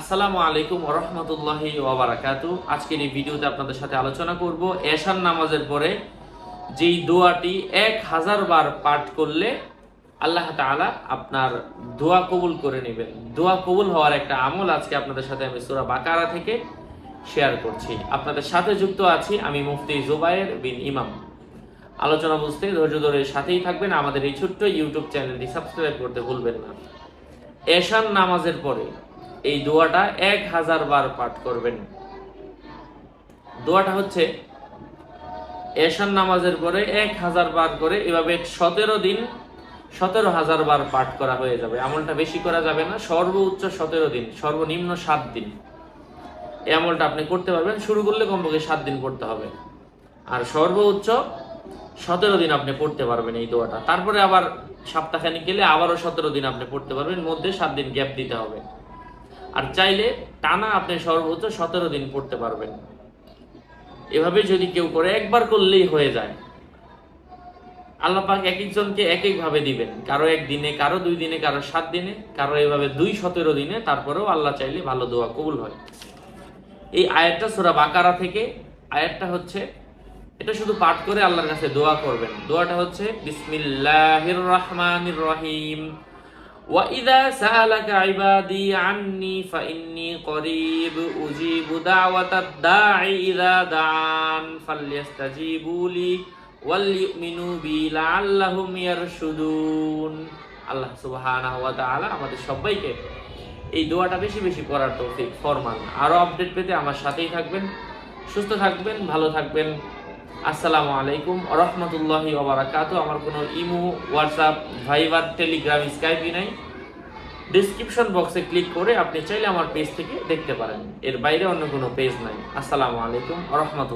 আসসালামু আলাইকুম রহমতুল্লাহি ওবারাকাতু আজকের এই ভিডিওতে আপনাদের সাথে আলোচনা করব এশার নামাজের পরে যেই দোয়াটি এক হাজার বার পাঠ করলে আল্লাহ তাআলা আপনার দোয়া কবুল করে নেবেন। দোয়া কবুল হওয়ার একটা আমল আজকে আপনাদের সাথে আমি সূরা বাকারা থেকে শেয়ার করছি। আপনাদের সাথে যুক্ত আছি আমি মুফতি জুবায়ের বিন ইমাম। আলোচনা বুঝতে ধৈর্য ধরে সাথেই থাকবেন। আমাদের এই ছোট্ট ইউটিউব চ্যানেলটি সাবস্ক্রাইব করতে ভুলবেন না। এশান নামাজের পরে এই দোয়াটা এক হাজার বার পাঠ করবেন। দোয়াটা হচ্ছে এশান নামাজের পরে এক হাজার বার করে এভাবে সতেরো দিন সতেরো হাজার বার পাঠ করা হয়ে যাবে। আমলটা বেশি করা যাবে না, সর্বোচ্চ সতেরো দিন, সর্বনিম্ন সাত দিন। এই আমলটা আপনি করতে পারবেন, শুরু করলে কমপক্ষে সাত দিন পড়তে হবে। আর সর্বোচ্চ সতেরো দিন আপনি পড়তে পারবেন এই দোয়াটা। তারপরে আবার সপ্তাহখানিক গেলে আবারও সতেরো দিন আপনি পড়তে পারবেন, মধ্যে সাত দিন গ্যাপ দিতে হবে। আর চাইলে টানা আপনি সর্বোচ্চ সতেরো দিন পড়তে পারবেন। এভাবে যদি কেউ করে, একবার করলেই হয়ে যায়। আল্লাহ পাক এক একজনকে এক এক ভাবে দিবেন। কারও এক দিনে, কারও দুই দিনে, কারও সাত দিনে, কারও এভাবে দুই সতেরো দিনে, তারপরেও আল্লাহ চাইলে ভালো দোয়া কবুল হয়। এই আয়াতটা সোরা বাকারা থেকে, আয়াতটা হচ্ছে, এটা শুধু পাঠ করে আল্লাহর কাছে দোয়া করবেন। দোয়াটা হচ্ছে, বিসমিল্লাহির রহমানির রহিম। ওয়াইদা সালাকা ইবাদি আন্নি ফাইন্নি করিব উজিবু দাওয়াতাদ দাঈ ইযা দাআন ফালইস্তাজিবু লি ওয়ালইউমিনু বি লাআল্লাহুম ইয়ারশুদুন। আল্লাহ সুবহানাহু আমাদের সবাইকে এই দোয়াটা বেশি বেশি করার তৌফিক ফরমান। আরও আপডেট পেতে আমার সাথেই থাকবেন, সুস্থ থাকবেন, ভালো থাকবেন। আসসালামু আলাইকুম রহমতুল্লাহি ওবরাকাত আমার কোনো imo, WhatsApp, Viber, Telegram Skype নাই। ডিসক্রিপশন বক্সে ক্লিক করে আপনি চাইলে আমার পেজ থেকে দেখতে পারেন। এর বাইরে অন্য কোনো পেজ নাই। আসসালামু আলাইকুম রহমতুল্লাহ